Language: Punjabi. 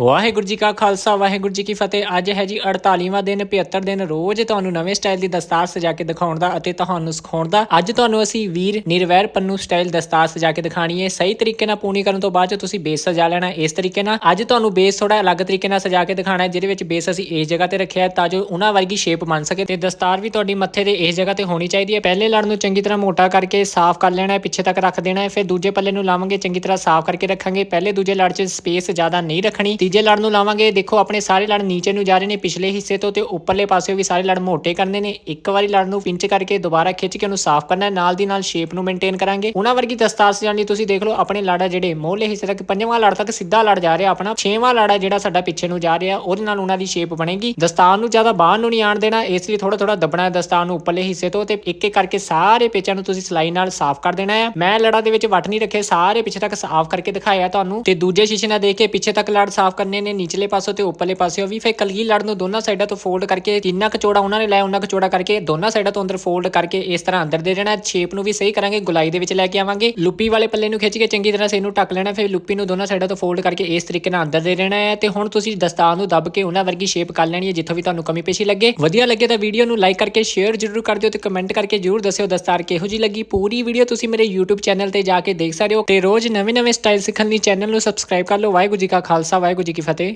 ਵਾਹਿਗੁਰੂ ਜੀ ਕਾ ਖਾਲਸਾ, ਵਾਹਿਗੁਰੂ ਜੀ ਕੀ ਫਤਿਹ। ਅੱਜ ਹੈ ਜੀ 48ਵਾਂ ਦਿਨ 75 ਦਿਨ ਰੋਜ਼ ਤੁਹਾਨੂੰ ਨਵੇਂ ਸਟਾਈਲ ਦੀ ਦਸਤਾਰ ਸਜਾ ਕੇ ਦਿਖਾਉਣ ਦਾ ਅਤੇ ਤੁਹਾਨੂੰ ਸਿਖਾਉਣ ਦਾ। ਅੱਜ ਤੁਹਾਨੂੰ ਅਸੀਂ ਵੀਰ ਨਿਰਵੈਰ ਪੰਨੂ ਸਟਾਈਲ ਦਸਤਾਰ ਸਜਾ ਕੇ ਦਿਖਾਣੀ ਹੈ। ਸਹੀ ਤਰੀਕੇ ਨਾਲ ਪੂਣੀ ਕਰਨ ਤੋਂ ਬਾਅਦ 'ਚ ਤੁਸੀਂ ਬੇਸ ਸਜਾ ਲੈਣਾ ਇਸ ਤਰੀਕੇ ਨਾਲ। ਅੱਜ ਤੁਹਾਨੂੰ ਬੇਸ ਥੋੜਾ ਅਲੱਗ ਤਰੀਕੇ ਨਾਲ ਸਜਾ ਕੇ ਦਿਖਾਣਾ ਹੈ, ਜਿਹਦੇ ਵਿੱਚ ਬੇਸ ਅਸੀਂ ਇਸ ਜਗ੍ਹਾ ਤੇ ਰੱਖਿਆ ਹੈ ਤਾਂ ਜੋ ਉਹਨਾਂ ਵਰਗੀ ਸ਼ੇਪ ਬਣ ਸਕੇ ਤੇ ਦਸਤਾਰ ਵੀ ਤੁਹਾਡੀ ਮੱਥੇ ਦੇ ਇਸ ਜਗ੍ਹਾ ਤੇ ਹੋਣੀ ਚਾਹੀਦੀ ਹੈ। ਪਹਿਲੇ ਲੜ ਨੂੰ ਚੰਗੀ ਤਰ੍ਹਾਂ ਮੋਟਾ ਕਰਕੇ ਸਾਫ਼ ਕਰ ਲੈਣਾ ਹੈ, ਪਿੱਛੇ ਤੱਕ ਰੱਖ ਦੇਣਾ ਹੈ, ਫਿਰ ਦੂਜੇ ਪੱਲੇ ਨੂੰ ਲਾਵਾਂਗੇ, ਚੰਗੀ ਤਰ੍ਹਾਂ ਸਾਫ਼ ਕਰਕੇ ਰੱਖਾਂਗੇ। ਪਹਿਲੇ ਦੂਜੇ ਲੜ 'ਚ ਸਪੇਸ ਜ਼ਿਆਦਾ ਨਹੀਂ ਰੱਖਣੀ। ਤੀਜੇ ਲੜ ਨੂੰ ਲਾਵਾਂਗੇ। ਦੇਖੋ, ਆਪਣੇ ਸਾਰੇ ਲੜ ਨੀਚੇ ਨੂੰ ਜਾ ਰਹੇ ਨੇ ਪਿਛਲੇ ਹਿੱਸੇ ਤੋਂ ਤੇ ਉੱਪਰਲੇ ਪਾਸੇ ਵੀ ਸਾਰੇ ਲੜ ਮੋਟੇ ਕਰਨੇ ਨੇ। ਇੱਕ ਵਾਰੀ ਲੜ ਨੂੰ ਪਿੰਚ ਕਰਕੇ ਦੁਬਾਰਾ ਖਿੱਚ ਕੇ ਉਹਨੂੰ ਸਾਫ਼ ਕਰਨਾ ਨਾਲ ਦੀ ਨਾਲ ਸ਼ੇਪ ਨੂੰ ਮੇਨਟੇਨ ਕਰਾਂਗੇ। ਉਹਨਾਂ ਵਰਗੀ ਦਸਤਾਰ ਸਜਾਉਣ ਤੁਸੀਂ ਦੇਖ ਲਓ, ਆਪਣੇ ਲੜ ਜਿਹੜੇ ਮੋਹਲੇ ਹਿੱਸੇ ਤੱਕ, ਪੰਜਵਾਂ ਲੜ ਤੱਕ ਸਿੱਧਾ ਲੜ ਜਾ ਰਿਹਾ ਆਪਣਾ। ਛੇਵਾਂ ਲੜਾ ਜਿਹੜਾ ਸਾਡਾ ਪਿੱਛੇ ਨੂੰ ਜਾ ਰਿਹਾ, ਉਹਦੇ ਨਾਲ ਉਹਨਾਂ ਦੀ ਸ਼ੇਪ ਬਣੇਗੀ। ਦਸਤਾਰ ਨੂੰ ਜ਼ਿਆਦਾ ਬਾਹਰ ਨੂੰ ਨਹੀਂ ਆਣ ਦੇਣਾ। ਇਸ ਲਈ ਥੋੜਾ ਥੋੜਾ ਦੱਬਣਾ ਹੈ ਦਸਤਾਰ ਨੂੰ ਉੱਪਰਲੇ ਹਿੱਸੇ ਤੋਂ ਤੇ ਇੱਕ ਇੱਕ ਕਰਕੇ ਸਾਰੇ ਪੇਚਾਂ ਨੂੰ ਤੁਸੀਂ ਸਲਾਈ ਨਾਲ ਸਾਫ਼ ਕਰ ਦੇਣਾ ਹੈ। ਮੈਂ ਲੜਾਂ ਦੇ ਵਿੱਚ ਵੱਟ ਨਹੀਂ ਰੱਖੇ, ਸਾਰੇ ਪਿੱਛੇ ਤੱਕ ਸਾਫ਼ ਕਰਕੇ ਦਿਖਾਇਆ ਤੁਹਾਨੂੰ। ਤੇ ਦੂਜੇ ਸ਼ੀਸ਼ੇ ਨਾਲ ਦੇਖ ਕੇ ਪਿੱਛੇ ਤੱਕ ਲੜ ਸਾਫ਼ ਕਰਨੇ ਨੇ ਨਿਚਲੇ ਪਾਸੋਂ ਤੇ ਉੱਪਰਲੇ ਪਾਸਿਓਂ ਵੀ ਫਿਰ ਕਲਗੀ ਲੜ ਨੂੰ ਦੋਨਾਂ ਸਾਈਡਾਂ ਤੋਂ ਫੋਲਡ ਕਰਕੇ ਜਿੰਨਾ ਕੁ ਚੌੜਾ ਉਹਨਾਂ ਨੇ ਲਾਇਆ ਉਹਨਾਂ ਕੁ ਚੌੜਾ ਕਰਕੇ ਦੋਨਾਂ ਸਾਈਡਾਂ ਤੋਂ ਅੰਦਰ ਫੋਲਡ ਕਰਕੇ ਇਸ ਤਰ੍ਹਾਂ ਅੰਦਰ ਦੇ ਦੇਣਾ। ਸ਼ੇਪ ਨੂੰ ਵੀ ਸਹੀ ਕਰਾਂਗੇ, ਗੁਲਾਈ ਦੇ ਵਿੱਚ ਲੈ ਕੇ ਆਵਾਂਗੇ। ਲੁੱਪੀ ਵਾਲੇ ਪੱਲੇ ਨੂੰ ਖਿੱਚ ਕੇ ਚੰਗੀ ਤਰ੍ਹਾਂ ਸੇ ਨੂੰ ਟੱਕ ਲੈਣਾ, ਫਿਰ ਲੁੱਪੀ ਨੂੰ ਦੋਨਾਂ ਸਾਈਡਾਂ ਤੋਂ ਫੋਲਡ ਕਰਕੇ ਇਸ ਤਰੀਕੇ ਨਾਲ ਅੰਦਰ ਦੇ ਦੇਣਾ ਹੈ। ਤੇ ਹੁਣ ਤੁਸੀਂ ਦਸਤਾਰ ਨੂੰ ਦੱਬ ਕੇ ਉਹਨਾਂ ਵਰਗੀ ਸ਼ੇਪ ਕਰ ਲੈਣੀ ਹੈ, ਜਿੱਥੋਂ ਵੀ ਤੁਹਾਨੂੰ ਕਮੀ ਪੇਸ਼ੀ ਲੱਗੇ। ਵਧੀਆ ਲੱਗੇ ਤਾਂ ਵੀਡੀਓ ਨੂੰ ਲਾਈਕ ਕਰਕੇ ਸ਼ੇਅਰ ਜ਼ਰੂਰ ਕਰ ਦਿਓ ਤੇ ਕਮੈਂਟ ਕਰਕੇ ਜ਼ਰੂਰ ਦੱਸਿਓ ਦਸਤਾਰ ਕਿਹੋ ਜੀ ਲੱਗੀ। ਪੂਰੀ ਵੀਡੀਓ ਤੁਸੀਂ ਮੇਰੇ YouTube ਚੈਨਲ ਤੇ ਜਾ ਕੇ ਦੇਖ ਸਕਦੇ ਹੋ ਤੇ ਰੋਜ਼ ਨਵੇਂ-ਨਵੇਂ ਸਟਾਈਲ ਸਿੱਖਣ ਲਈ ਚੈਨਲ ਨੂੰ ਸਬਸਕ੍ਰਾਈਬ ਕਰ ਲਓ। ਵਾਹਿਗੁਰੂ ਜੀ ਕਾ ਖਾਲਸਾ, ਵਾਹਿਗੁਰੂ ਜੀ ਕੀ ਫਤਿਹ।